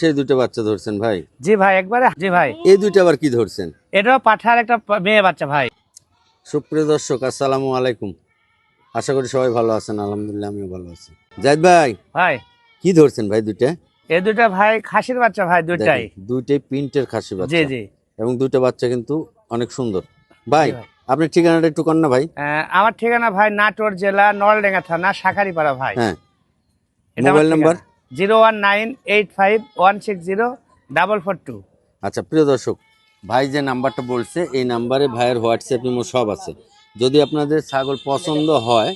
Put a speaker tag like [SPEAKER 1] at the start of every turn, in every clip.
[SPEAKER 1] সেই দুটো বাচ্চা ধরছেন ভাই?
[SPEAKER 2] জি ভাই একবারে জি ভাই।
[SPEAKER 1] এই দুটো আবার কি ধরছেন?
[SPEAKER 2] এটাও পাঠার একটা মেয়ে বাচ্চা ভাই।
[SPEAKER 1] সুপ্রিয় দর্শক আসসালামু আলাইকুম। আশা করি সবাই ভালো আছেন আলহামদুলিল্লাহ আমিও ভালো আছি। জাহিদ ভাই
[SPEAKER 2] ভাই।
[SPEAKER 1] কি ধরছেন ভাই দুইটা?
[SPEAKER 2] এই দুটা ভাই খাসির বাচ্চা ভাই
[SPEAKER 1] দেখেন, দুইটাই প্রিন্টের খাসি
[SPEAKER 2] জি
[SPEAKER 1] বাচ্চা।
[SPEAKER 2] জি
[SPEAKER 1] এবং দুটো বাচ্চা কিন্তু অনেক সুন্দর। ভাই
[SPEAKER 2] জি ভাই।
[SPEAKER 1] আপনি ঠিকানাটা একটু কর না ভাই?
[SPEAKER 2] আমার ঠিকানা ভাই নাটোর জেলা নলডেঙ্গা থানা শাখারিপাড়া ভাই।
[SPEAKER 1] হ্যাঁ। Mobile number?
[SPEAKER 2] Zero one nine eight five one six zero double four two.
[SPEAKER 1] আচ্ছা প্রিয় দর্শক, ভাই যে নাম্বারটা বলছে, এই নাম্বারে ভাইয়ের হোয়াটসঅ্যাপ ইমো সব আছে। যদি আপনাদের ছাগল পছন্দ হয়,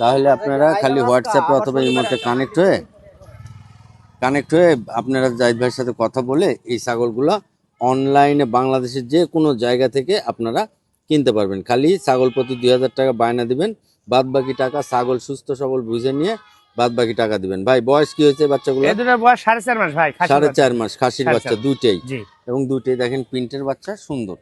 [SPEAKER 1] তাহলে আপনারা খালি হোয়াটসঅ্যাপে অথবা ইমোতে কানেক্ট হয়ে কানেক্ট হয়ে আপনারা জাহিদ ভাইয়ের সাথে কথা বলে এই ছাগলগুলো অনলাইনে বাংলাদেশের যে কোনো জায়গা থেকে আপনারা কিনতে পারবেন। খালি ছাগল প্রতি দুই হাজার টাকা বায়না দিবেন বাদ বাকি টাকা ছাগল সুস্থ সবল বুঝে নিয়ে বাদ বাকি টাকা দিবেন। ভাই বয়স কি হয়েছে বাচ্চাগুলো
[SPEAKER 2] দুটার বয়স সাড়ে চার মাস ভাই খাসির
[SPEAKER 1] সাড়ে
[SPEAKER 2] বাচ্চা।
[SPEAKER 1] চার মাস খাসির বাচ্চা দুইটাই। এবং দুইটাই দেখেন প্রিন্টের বাচ্চা সুন্দর।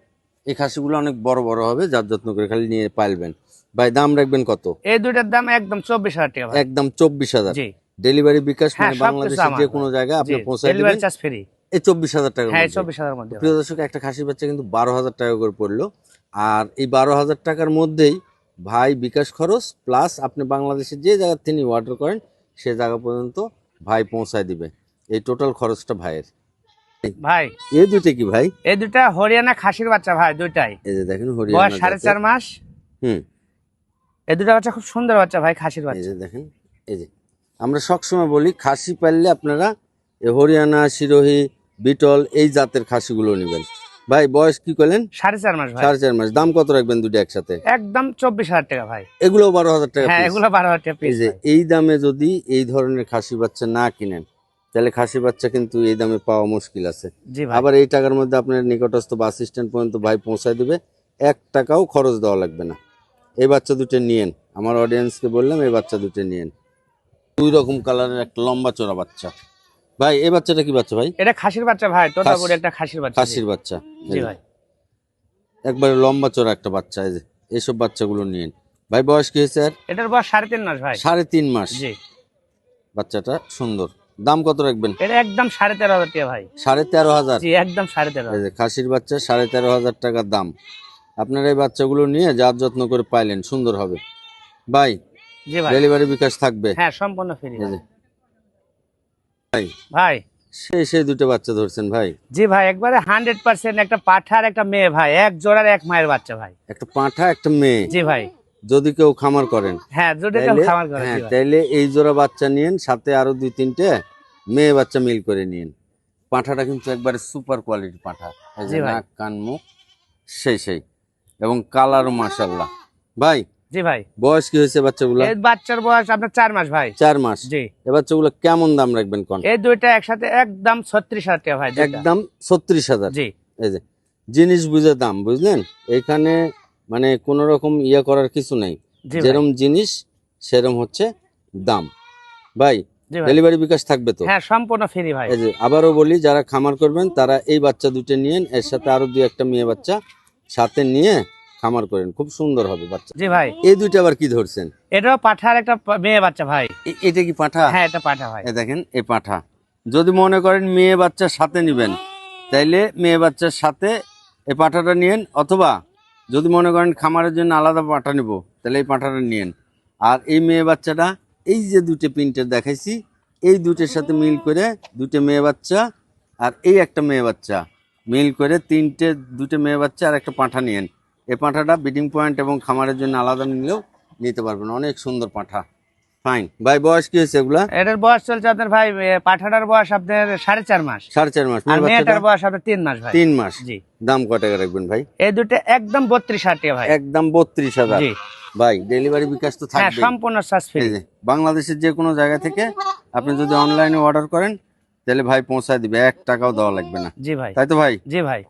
[SPEAKER 1] এই খাসিগুলো অনেক বড় বড় হবে যার যত্ন করে খালি নিয়ে পাইলবেন ভাই দাম রাখবেন কত?
[SPEAKER 2] এই দুইটার দাম একদম চব্বিশ হাজার টাকা
[SPEAKER 1] একদম চব্বিশ হাজার। ডেলিভারি বিকাশ
[SPEAKER 2] হ্যাঁ,
[SPEAKER 1] মানে বাংলাদেশের যে কোনো জায়গায় আপনি পৌঁছায় দিবেন। এই চব্বিশ হাজার টাকা
[SPEAKER 2] হ্যাঁ চব্বিশ হাজার মধ্যে।
[SPEAKER 1] প্রিয় দর্শক একটা খাসির বাচ্চা কিন্তু বারো হাজার টাকা করে পড়ল। আর এই বারো হাজার টাকার মধ্যেই ভাই বিকাশ খরচ প্লাস আপনি বাংলাদেশে যে জায়গা তিনি অর্ডার করেন সে জায়গা পর্যন্ত ভাই পৌঁছায় দিবে। এই টোটাল খরচটা ভাইয়ের।
[SPEAKER 2] ভাই।
[SPEAKER 1] এই দুইটা কি ভাই?
[SPEAKER 2] এই দুটা হরিয়ানা খাসির বাচ্চা ভাই দুইটাই।
[SPEAKER 1] এই যে দেখেন হরিয়ানা
[SPEAKER 2] সাড়ে। চার মাস।
[SPEAKER 1] হুম।
[SPEAKER 2] এই দুটা বাচ্চা খুব সুন্দর বাচ্চা ভাই খাসির
[SPEAKER 1] এই
[SPEAKER 2] বাচ্চা।
[SPEAKER 1] যে দেখেন এই যে। আমরা সবসময় বলি খাসি পাললে আপনারা এ হরিয়ানা সিরোহি বিটল এই জাতের খাসিগুলো নেবেন। ভাই বয়স কি করলেন
[SPEAKER 2] সাড়ে চার মাস
[SPEAKER 1] সাড়ে চার মাস। দাম কত রাখবেন দুটো একসাথে?
[SPEAKER 2] একদম চব্বিশ হাজার টাকা ভাই।
[SPEAKER 1] এগুলো বারো হাজার টাকা
[SPEAKER 2] হ্যাঁ এগুলো বারো হাজার টাকা
[SPEAKER 1] এই যে এই দামে যদি এই ধরনের খাসি বাচ্চা না কিনেন তাহলে খাসি বাচ্চা কিন্তু এই দামে পাওয়া মুশকিল আছে। আবার এই টাকার মধ্যে আপনার নিকটস্থ বাস স্ট্যান্ড পর্যন্ত ভাই পৌঁছায় দেবে। এক টাকাও খরচ দেওয়া লাগবে না। এই বাচ্চা দুটো নিয়েন। আমার অডিয়েন্সকে বললাম এই বাচ্চা দুটো নিয়েন। দুই রকম কালারের একটা লম্বা চড়া বাচ্চা। ভাই এই বাচ্চাটা কি বাচ্চা ভাই?
[SPEAKER 2] এটা খাসির বাচ্চা ভাই টোটাল
[SPEAKER 1] খাসি-
[SPEAKER 2] একটা খাসির বাচ্চা
[SPEAKER 1] খাসির বাচ্চা।
[SPEAKER 2] জি ভাই।
[SPEAKER 1] একবারে লম্বা চড়া একটা বাচ্চা এই যে এইসব বাচ্চাগুলো নিয়েন। ভাই বয়স কি হয়েছে আর
[SPEAKER 2] এটার বয়স সাড়ে তিন মাস ভাই।
[SPEAKER 1] সাড়ে তিন মাস।
[SPEAKER 2] জি।
[SPEAKER 1] বাচ্চাটা সুন্দর। দাম কত রাখবেন?
[SPEAKER 2] এটা একদম সাড়ে তেরো হাজার টাকা ভাই।
[SPEAKER 1] সাড়ে তেরো হাজার?
[SPEAKER 2] জি একদম সাড়ে তেরো
[SPEAKER 1] এই যে খাসির বাচ্চা সাড়ে তেরো হাজার টাকার দাম। আপনারা এই বাচ্চাগুলো নিয়ে যার যত্ন করে পাইলেন সুন্দর হবে। ভাই
[SPEAKER 2] জি ভাই।
[SPEAKER 1] ডেলিভারি বিকাশ থাকবে।
[SPEAKER 2] হ্যাঁ সম্পূর্ণ ফ্রি
[SPEAKER 1] যে। ভাই।
[SPEAKER 2] ভাই।
[SPEAKER 1] সেই সেই দুটো বাচ্চা ধরছেন ভাই।
[SPEAKER 2] জি ভাই একবারে হান্ড্রেড পার্সেন্ট একটা পাঠার একটা মেয়ে ভাই এক জোড়ার এক মায়ের বাচ্চা ভাই।
[SPEAKER 1] একটা পাঁঠা একটা মেয়ে।
[SPEAKER 2] জি ভাই।
[SPEAKER 1] যদি কেউ খামার করেন
[SPEAKER 2] হ্যাঁ দুটো কেউ খামার করে
[SPEAKER 1] হ্যাঁ তাইলে এই জোড়া বাচ্চা নিয়েন সাথে আরও দুই তিনটে মেয়ে বাচ্চা মিল করে নিন পাঁঠাটা কিন্তু একবারে সুপার কোয়ালিটি পাঁঠা।
[SPEAKER 2] জি ভাই।
[SPEAKER 1] নাক কান মুখ সেই সেই। এবং কালারও মাশাল্লাহ ভাই
[SPEAKER 2] জি ভাই।
[SPEAKER 1] বয়স কি হয়েছে বাচ্চাগুলো?
[SPEAKER 2] এই বাচ্চার বয়স আপনার চার মাস ভাই।
[SPEAKER 1] চার মাস?
[SPEAKER 2] জি।
[SPEAKER 1] এ বাচ্চাগুলো কেমন দাম রাখবেন কোন?
[SPEAKER 2] এই দুইটা একসাথে একদম ছত্রিশ হাজার টাকা ভাই
[SPEAKER 1] একদম ছত্রিশ হাজার।
[SPEAKER 2] জি।
[SPEAKER 1] এই যে জিনিস বুঝে দাম বুঝলেন? এখানে মানে কোন রকম ইয়ে করার কিছু নাই। যেরম জিনিস সেরম হচ্ছে দাম। ভাই
[SPEAKER 2] ভাই।
[SPEAKER 1] ডেলিভারি বিকাশ থাকবে তো?
[SPEAKER 2] হ্যাঁ সম্পূর্ণ ফ্রি ভাই।
[SPEAKER 1] এই যে আবারও বলি যারা খামার করবেন তারা এই বাচ্চা দুটো নিয়েন এর সাথে আরও দুই একটা মেয়ে বাচ্চা সাথে নিয়ে খামার করেন খুব সুন্দর হবে বাচ্চা।
[SPEAKER 2] জি ভাই।
[SPEAKER 1] এই দুইটা আবার কি ধরছেন?
[SPEAKER 2] এটাও পাঠার একটা মেয়ে বাচ্চা ভাই।
[SPEAKER 1] এটা কি পাঠা?
[SPEAKER 2] হ্যাঁ এটা পাঠা ভাই।
[SPEAKER 1] দেখেন এই পাঠা। যদি মনে করেন মেয়ে বাচ্চার সাথে নেবেন তাইলে মেয়ে বাচ্চার সাথে এই পাঠাটা নিয়েন অথবা যদি মনে করেন খামারের জন্য আলাদা পাঠা নেব তাহলে এই পাঠাটা নিয়েন। আর এই মেয়ে বাচ্চাটা এই যে দুটো প্রিন্টের দেখাইছি এই দুটোর সাথে মিল করে দুটো মেয়ে বাচ্চা আর এই একটা মেয়ে বাচ্চা মিল করে তিনটে দুটো মেয়ে বাচ্চা আর একটা পাঁঠা নিয়েন। এই পাঁঠাটা বিডিং পয়েন্ট এবং খামারের জন্য আলাদা নিলেও নিতে পারবেন। অনেক সুন্দর পাঁঠা। ফাইন ভাই বয়স কি হয়েছে এগুলা?
[SPEAKER 2] এটার বয়স চলছে আপনার ভাই পাঠাটার বয়স আপনার সাড়ে চার মাস।
[SPEAKER 1] সাড়ে চার মাস।
[SPEAKER 2] আর মেয়েটার বয়স আপনার তিন মাস ভাই।
[SPEAKER 1] তিন মাস।
[SPEAKER 2] জি।
[SPEAKER 1] দাম কত টাকা রাখবেন ভাই?
[SPEAKER 2] এই দুটো একদম বত্রিশ হাজার ভাই।
[SPEAKER 1] একদম বত্রিশ হাজার। ভাই ডেলিভারি বিকাশ তো
[SPEAKER 2] হ্যাঁ
[SPEAKER 1] থাকবে
[SPEAKER 2] সম্পূর্ণ
[SPEAKER 1] বাংলাদেশের যে কোনো জায়গা থেকে আপনি যদি অনলাইনে অর্ডার করেন তাহলে ভাই পৌঁছায় দিবে। এক টাকাও দেওয়া লাগবে না।
[SPEAKER 2] জি ভাই।
[SPEAKER 1] তাই তো ভাই?
[SPEAKER 2] জি ভাই।